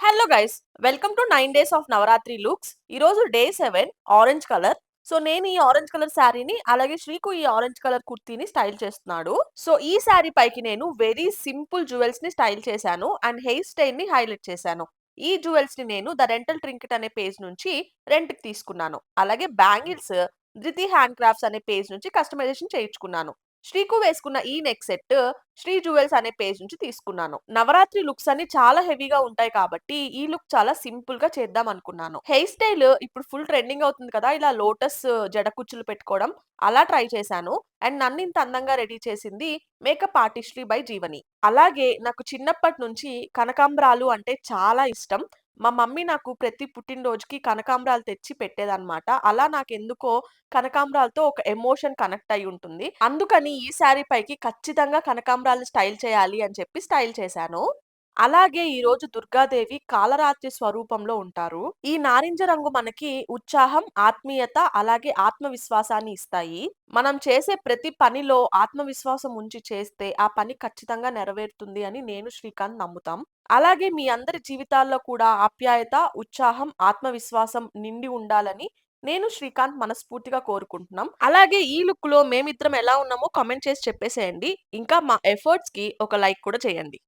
Hello guys welcome to nine days of Navratri looks ఈరోజు day seven orange colour so నేను ఈ orange colour శారీని అలాగే శ్రీకు ఈ ఆరెంజ్ కలర్ కుర్తీని స్టైల్ చేస్తున్నాడు. సో ఈ శారీ పైకి నేను వెరీ సింపుల్ జ్యువెల్స్ని స్టైల్ చేశాను అండ్ హెయిర్ స్టైల్ని హైలైట్ చేశాను. ఈ జ్యువెల్స్ని నేను ద రెంటల్ ట్రింకెట్ అనే పేజ్ నుంచి రెంట్కి తీసుకున్నాను. అలాగే బ్యాంగిల్స్ ధృతి హ్యాండ్ క్రాఫ్ట్స్ అనే పేజ్ నుంచి కస్టమైజేషన్ చేయించుకున్నాను. శ్రీకు వేసుకున్న ఈ నెక్ సెట్ శ్రీ జ్యువెల్స్ అనే పేజ్ నుంచి తీసుకున్నాను. నవరాత్రి లుక్స్ అన్ని చాలా హెవీగా ఉంటాయి కాబట్టి ఈ లుక్ చాలా సింపుల్గా చేద్దాం అనుకున్నాను. హెయిర్ స్టైల్ ఇప్పుడు ఫుల్ ట్రెండింగ్ అవుతుంది కదా ఇలా లోటస్ జడ కుచ్చులు పెట్టుకోవడం అలా ట్రై చేశాను. అండ్ నన్ను ఇంత అందంగా రెడీ చేసింది మేకప్ ఆర్టిస్ట్రీ బై జీవని. అలాగే నాకు చిన్నప్పటి నుంచి కనకాంబరాలు అంటే చాలా ఇష్టం. మా మమ్మీ నాకు ప్రతి పుట్టినరోజుకి కనకాంబరాలు తెచ్చి పెట్టేదన్నమాట. అలా నాకు ఎందుకో కనకాంబరాలతో ఒక ఎమోషన్ కనెక్ట్ అయి ఉంటుంది. అందుకని ఈ శారీ పైకి ఖచ్చితంగా కనకాంబరాలు స్టైల్ చేయాలి అని చెప్పి స్టైల్ చేశాను. అలాగే ఈ రోజు దుర్గాదేవి కాలరాత్రి స్వరూపంలో ఉంటారు. ఈ నారింజ రంగు మనకి ఉత్సాహం ఆత్మీయత అలాగే ఆత్మవిశ్వాసాన్ని ఇస్తాయి. మనం చేసే ప్రతి పనిలో ఆత్మవిశ్వాసం ఉంచి చేస్తే ఆ పని ఖచ్చితంగా నెరవేరుతుంది అని నేను శ్రీకాంత్ నమ్ముతాం. అలాగే మీ అందరి జీవితాల్లో కూడా ఆప్యాయత ఉత్సాహం ఆత్మవిశ్వాసం నిండి ఉండాలని నేను శ్రీకాంత్ మనస్ఫూర్తిగా కోరుకుంటున్నాం. అలాగే ఈ లుక్లో మేమిద్దరం ఎలా ఉన్నామో కామెంట్ చేసి చెప్పేసేయండి. ఇంకా మా ఎఫర్ట్స్కి ఒక లైక్ కూడా చేయండి.